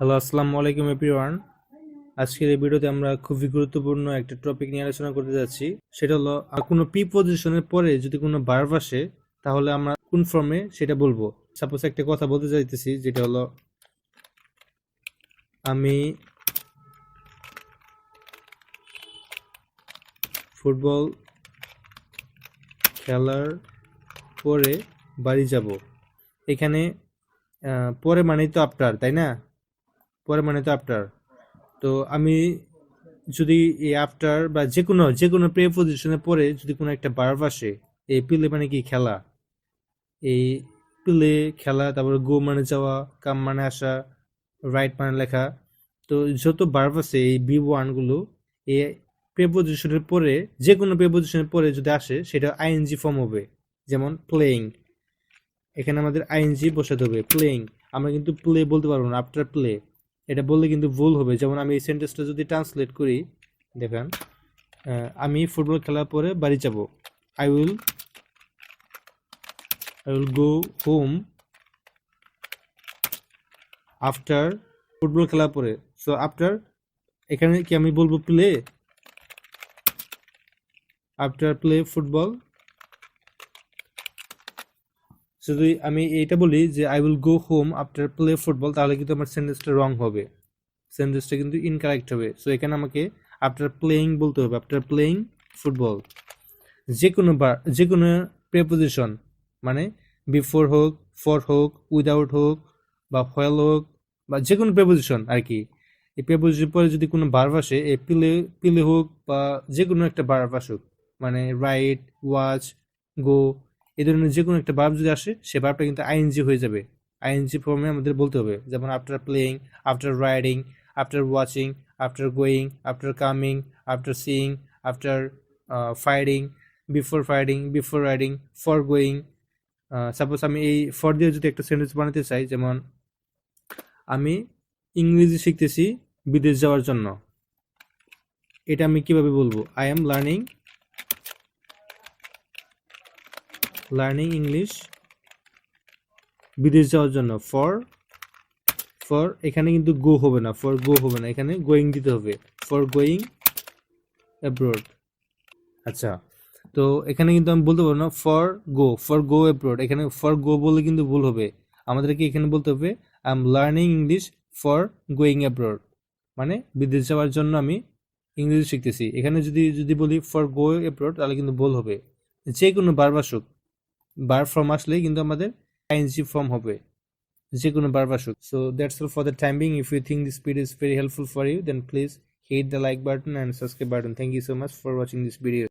Hello আসসালামু আলাইকুম everyone আজকের এই ভিডিওতে আমরা খুবই গুরুত্বপূর্ণ একটা টপিক নিয়ে আলোচনা করতে যাচ্ছি। সেটা হলো কোনো পি পজিশনের পরে যদি কোনো ভার্ব আসে, তাহলে আমরা কোন ফর্মে সেটা বলব? সাপোজ একটা কথা বলতে চাইতেছি, যেটা হলো, আমি ফুটবল খেলার পরে বাড়ি যাব। এখানে পরে মানেই তো আফটার তাই না? পরে মানে তো আফটার তো আমি যদি এই আফটার বা যে কোনো যে কোনো প্রে পজিশনে পরে যদি কোনো একটা বার্ভ আসে, এই পিলে মানে কি খেলা? এই পিলে খেলা, তারপরে গো মানে যাওয়া কাম মানে আসা রাইট মানে লেখা। তো যত বার্ভ আছে, এই বি ওয়ানগুলো এই প্রে পজিশনের পরে যে কোনো প্রে পজিশনের পরে যদি আসে, সেটা আইএনজি ফর্ম হবে। যেমন প্লেয়িং এখানে আমাদের আইএনজি বসাতে হবে প্লেয়িং আমরা কিন্তু প্লে বলতে পারব না আফটার প্লে এটা বললে কিন্তু ভুল হবে। যেমন আমি এই সেন্টেন্সটা যদি ট্রান্সলেট করি, দেখেন আমি ফুটবল খেলার পরে বাড়ি যাব। I will I will go home after football খেলার পরে। সো আফটার এখানে কি আমি বলব প্লে আফটার প্লে ফুটবল যদি আমি এইটা বলি যে I will go home after play football তাহলে কিন্তু আমার সেন্টেন্সটা রং হবে। সেন্টেন্সটা কিন্তু ইনকারেক্ট হবে। সো এখানে আমাকে আফটার প্লেয়িং বলতে হবে। আফটার প্লেয়িং ফুটবল যে কোনো বার যে কোনো প্রেপোজিশন মানে বিফোর হোক ফর হোক উইদাউট হোক, বা হোয়েল হোক, বা যে কোনো প্রেপোজিশন আর কি। এই প্রেপোজিশন পরে যদি কোনো ভার্ব আসে, এই পিলে পিলে হোক বা যে কোনো একটা ভার্ব আসুক মানে রাইট ওয়াচ গো এই ধরনের যে কোনো একটা ভার্ব যদি আসে, সে ভার্বটা কিন্তু আইএনজি হয়ে যাবে। আইএনজি ফর্মে আমাদের বলতে হবে, যেমন after playing after riding after watching after going after coming after seeing after fighting before fighting before riding for going suppose আমি এই ফর দিয়ে যদি একটা সেন্টেন্স বানাতে চাই, যেমন, আমি ইংরেজি শিখতেছি বিদেশ যাওয়ার জন্য। এটা আমি কীভাবে বলব? I am learning learning English বিদেশ যাওয়ার জন্য ফর ফর এখানে কিন্তু গো হবে না ফর গো হবে না, এখানে গোয়িং দিতে হবে ফর গোয়িং অ্যাব্রোড আচ্ছা তো এখানে কিন্তু আমি বলতে পারব না for go for go abroad এখানে ফর গো বলে কিন্তু ভুল হবে, আমাদেরকে এখানে বলতে হবে I am learning English for going abroad মানে বিদেশ যাওয়ার জন্য আমি ইংরেজি শিখতেছি, এখানে যদি যদি বলি ফর গো অ্যাব্রোড তাহলে কিন্তু ভুল হবে, যে কোনো বার আসুক বার ফর্ম আসলেই কিন্তু আমাদের আইএনজি ফর্ম হবে যে কোনো বার আসুক so that's all for the timing if you think this video is very helpful for you then please hit the like button and subscribe button. Thank you so much for watching this video.